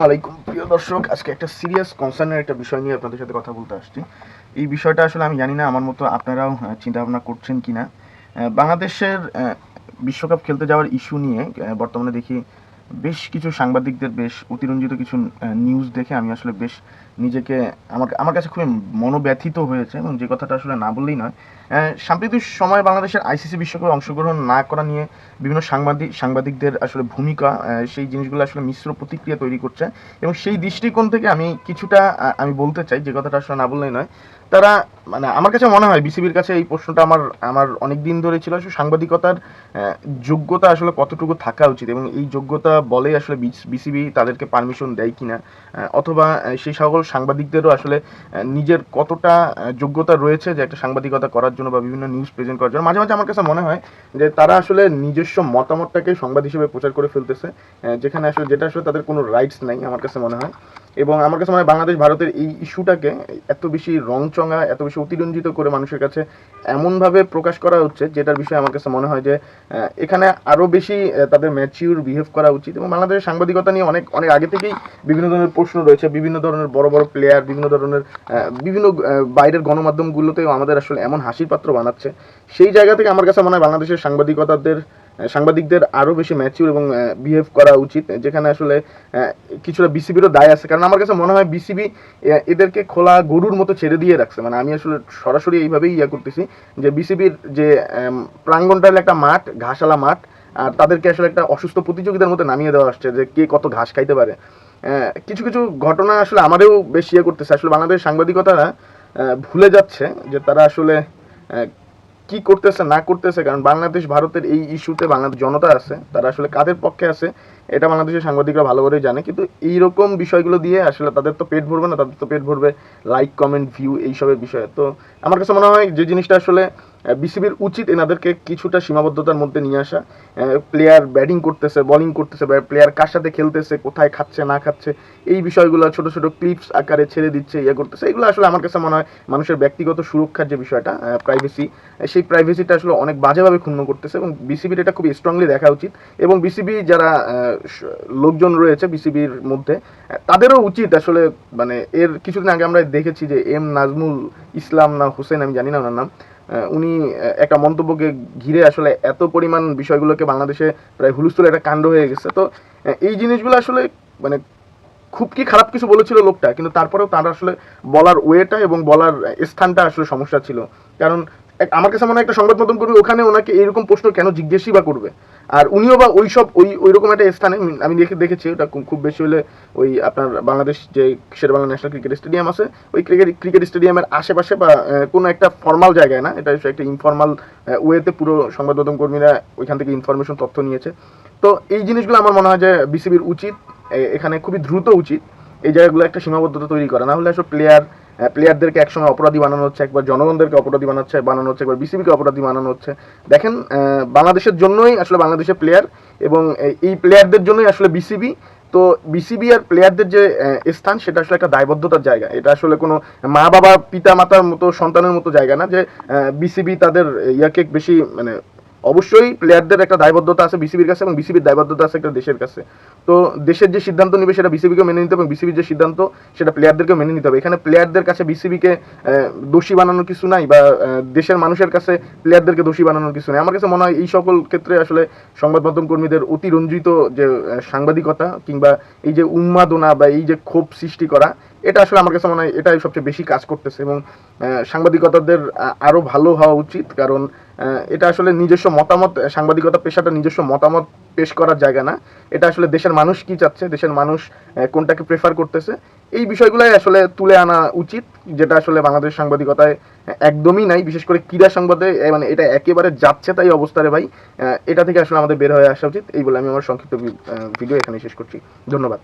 আলাইকুম। প্রিয় দর্শক আজকে একটা সিরিয়াস কনসার্নের একটা বিষয় নিয়ে আপনাদের সাথে কথা বলতে আসছি। এই বিষয়টা আসলে আমি জানি না আমার মতো আপনারাও চিন্তাভাবনা চিন্তা ভাবনা করছেন কিনা। আহ, বাংলাদেশের বিশ্বকাপ খেলতে যাওয়ার ইস্যু নিয়ে বর্তমানে দেখি বেশ কিছু সাংবাদিকদের বেশ অতিরঞ্জিত কিছু নিউজ দেখে আমি আসলে বেশ নিজেকে আমার আমার কাছে খুবই মনোব্যথিত হয়েছে এবং যে কথাটা আসলে না বললেই নয়। সাম্প্রতিক সময় বাংলাদেশের আইসিসি বিশ্বকাপে অংশগ্রহণ না করা নিয়ে বিভিন্ন সাংবাদিক, সাংবাদিকদের আসলে ভূমিকা সেই জিনিসগুলো আসলে মিশ্র প্রতিক্রিয়া তৈরি করছে এবং সেই দৃষ্টিকোণ থেকে আমি কিছুটা আমি বলতে চাই যে কথাটা আসলে না বললেই নয়। তারা মানে আমার কাছে মনে হয় বিসিবির কাছে এই প্রশ্নটা আমার আমার অনেক দিন ধরে ছিল। আসলে সাংবাদিকতার যোগ্যতা আসলে কতটুকু থাকা উচিত এবং এই যোগ্যতা বলেই আসলে বিসিবি তাদেরকে পারমিশন দেয় কিনা অথবা সেই সকল সাংবাদিকদেরও আসলে নিজের কতটা যোগ্যতা রয়েছে যে একটা সাংবাদিকতা করার জন্য বা বিভিন্ন নিউজ প্রেজেন্ট করার জন্য। মাঝে মাঝে আমার কাছে মনে হয় যে তারা আসলে নিজস্ব মতামতটাকে সংবাদ হিসেবে প্রচার করে ফেলতেছে যেখানে আসলে যেটা আসলে তাদের কোনো রাইটস নাই আমার কাছে মনে হয়। এবং আমার কাছে মনে হয় বাংলাদেশ, ভারতের এই ইস্যুটাকে এত বেশি রংচঙা, এত বেশি অতিরঞ্জিত করে মানুষের কাছে এমনভাবে প্রকাশ করা হচ্ছে, যেটার বিষয়ে আমার কাছে মনে হয় যে এখানে আরও বেশি তাদের ম্যাচিউর বিহেভ করা উচিত এবং বাংলাদেশের সাংবাদিকতা নিয়ে অনেক অনেক আগে থেকেই বিভিন্ন ধরনের প্রশ্ন রয়েছে, বিভিন্ন ধরনের বড় বড় প্লেয়ার বিভিন্ন ধরনের বিভিন্ন বাইরের গণমাধ্যমগুলোতেও আমাদের আসলে এমন হাসির পাত্র বানাচ্ছে। সেই জায়গা থেকে আমার কাছে মনে হয় বাংলাদেশের সাংবাদিকতাদের সাংবাদিকদের আরও বেশি ম্যাচিউর এবং বিহেভ করা উচিত, যেখানে আসলে কিছুটা বিসিবিরও দায় আছে। কারণ আমার কাছে মনে হয় বিসিবি এদেরকে খোলা গরুর মতো ছেড়ে দিয়ে রাখছে। মানে আমি আসলে সরাসরি এইভাবেই ইয়া করতেছি যে বিসিবির যে হলো একটা মাঠ ঘাসালা মাঠ, আর তাদেরকে আসলে একটা অসুস্থ প্রতিযোগিতার মতো নামিয়ে দেওয়া আসছে যে কে কত ঘাস খাইতে পারে। কিছু কিছু ঘটনা আসলে আমাদেরও বেশ ইয়ে করতেছে। আসলে বাংলাদেশ সাংবাদিকতারা ভুলে যাচ্ছে যে তারা আসলে কি করতেছে, না করতেছে, কারণ বাংলাদেশ ভারতের এই ইস্যুতে বাংলাদেশ জনতা আছে, তারা আসলে কাদের পক্ষে আছে, এটা বাংলাদেশের সাংবাদিকরা ভালো করেই জানে, কিন্তু এইরকম বিষয়গুলো দিয়ে আসলে তাদের তো পেট ভরবে না, তাদের তো পেট ভরবে লাইক কমেন্ট ভিউ এইসবের বিষয়ে। তো আমার কাছে মনে হয় যে জিনিসটা আসলে বিসিবির উচিত এনাদেরকে কিছুটা সীমাবদ্ধতার মধ্যে নিয়ে আসা। প্লেয়ার ব্যাটিং করতেছে বোলিং করতেছে প্লেয়ার কার সাথে খেলতেছে, কোথায় খাচ্ছে, না খাচ্ছে, এই বিষয়গুলো ছোট ছোট ক্লিপস আকারে ছেড়ে দিচ্ছে ইয়ে করতেছে। এগুলো আসলে আমার কাছে মনে হয় মানুষের ব্যক্তিগত সুরক্ষার যে বিষয়টা প্রাইভেসি সেই প্রাইভেসিটা আসলে অনেক বাজেভাবে ক্ষুণ্ণ করতেছে এবং বিসিবির এটা খুব স্ট্রংলি দেখা উচিত। এবং বিসিবি যারা লোকজন রয়েছে বিসিবির মধ্যে, তাদেরও উচিত আসলে মানে এর কিছুদিন আগে আমরা দেখেছি যে এম নাজমুল ইসলাম না হোসেন, আমি জানি না ওনার নাম উনি একটা মন্তব্যকে ঘিরে আসলে এত পরিমাণ বিষয়গুলোকে বাংলাদেশে প্রায় হুলস্থুল একটা কাণ্ড হয়ে গেছে। তো এই জিনিসগুলো আসলে মানে খুব কি খারাপ কিছু বলেছিল লোকটা, কিন্তু তারপরেও তার আসলে বলার ওয়েটা এবং বলার স্থানটা আসলে সমস্যা ছিল। কারণ আমার কাছে মনে হয় একটা সংবাদ মাধ্যম করবে, ওখানে ওনাকে এরকম প্রশ্ন কেন জিজ্ঞেসই বা করবে? আর উনিও বা ওই সব ওই ওই রকম একটা স্থানে, আমি- দেখে দেখেছি, ওটা খুব বেশি হলে ওই আপনার বাংলাদেশ যে শেরবাংলা ন্যাশনাল ক্রিকেট স্টেডিয়াম আছে, ওই ক্রিকেট ক্রিকেট স্টেডিয়ামের আশেপাশে বা কোনো একটা ফর্মাল জায়গায় না, এটা একটা ইনফর্মাল ওয়েতে পুরো সংবাদ মাধ্যম কর্মীরা ওইখান থেকে ইনফরমেশন তথ্য নিয়েছে। তো এই জিনিসগুলো আমার মনে হয় যে বিসিবির উচিত এখানে খুবই দ্রুত উচিত, এই জায়গাগুলো একটা সীমাবদ্ধতা তৈরি করা, না হলে আসলে প্লেয়ার প্লেয়ারদেরকে একসঙ্গে অপরাধী বানানো হচ্ছে, একবার জনগণদেরকে অপরাধী বানাচ্ছে, বানানো হচ্ছে, একবার বিসিবিকে অপরাধী বানানো হচ্ছে। দেখেন বাংলাদেশের জন্যই আসলে বাংলাদেশের প্লেয়ার এবং এই- প্লেয়ারদের জন্যই আসলে বিসিবি তো বিসিবি আর প্লেয়ারদের যে স্থান, সেটা আসলে একটা দায়বদ্ধতার জায়গা। এটা আসলে কোনো মা বাবা পিতা মাতার মতো, সন্তানের মতো জায়গা না যে বিসিবি তাদের ইয়াকে বেশি মানে অবশ্যই প্লেয়ারদের একটা দায়বদ্ধতা আছে বিসিবির কাছে এবং বিসিবির দায়বদ্ধতা আছে একটা দেশের কাছে। তো দেশের যে সিদ্ধান্ত নেবে সেটা বিসিবিকে মেনে নিতে হবে এবং বিসিবির যে সিদ্ধান্ত, সেটা প্লেয়ারদেরকে মেনে নিতে হবে। এখানে প্লেয়ারদের কাছে বিসিবিকে দোষী বানানোর কিছু নাই বা দেশের মানুষের কাছে প্লেয়ারদেরকে দোষী বানানোর কিছু নাই। আমার কাছে মনে হয় এই সকল ক্ষেত্রে আসলে সংবাদ মাধ্যম কর্মীদের অতিরঞ্জিত যে সাংবাদিকতা কিংবা এই যে উন্মাদনা বা এই যে ক্ষোভ সৃষ্টি করা এটা আসলে আমার কাছে মনে হয় এটাই সবচেয়ে বেশি কাজ করতেছে এবং সাংবাদিকতাদের আহ, আরও ভালো হওয়া উচিত। কারণ এটা আসলে নিজস্ব মতামত সাংবাদিকতা পেশাটা নিজস্ব মতামত পেশ করার জায়গা না। এটা আসলে দেশের মানুষ কি চাচ্ছে দেশের মানুষ কোনটাকে প্রেফার করতেছে। এই বিষয়গুলাই আসলে তুলে আনা উচিত যেটা আসলে বাংলাদেশ সাংবাদিকতায় একদমই নাই। বিশেষ করে ক্রীড়া সংবাদে মানে এটা একেবারে যাচ্ছে তাই অবস্থা রে ভাই। এটা থেকে আসলে আমাদের বের হয়ে আসা উচিত। এই বলে আমি আমার সংক্ষিপ্ত ভিডিও এখানে শেষ করছি। ধন্যবাদ।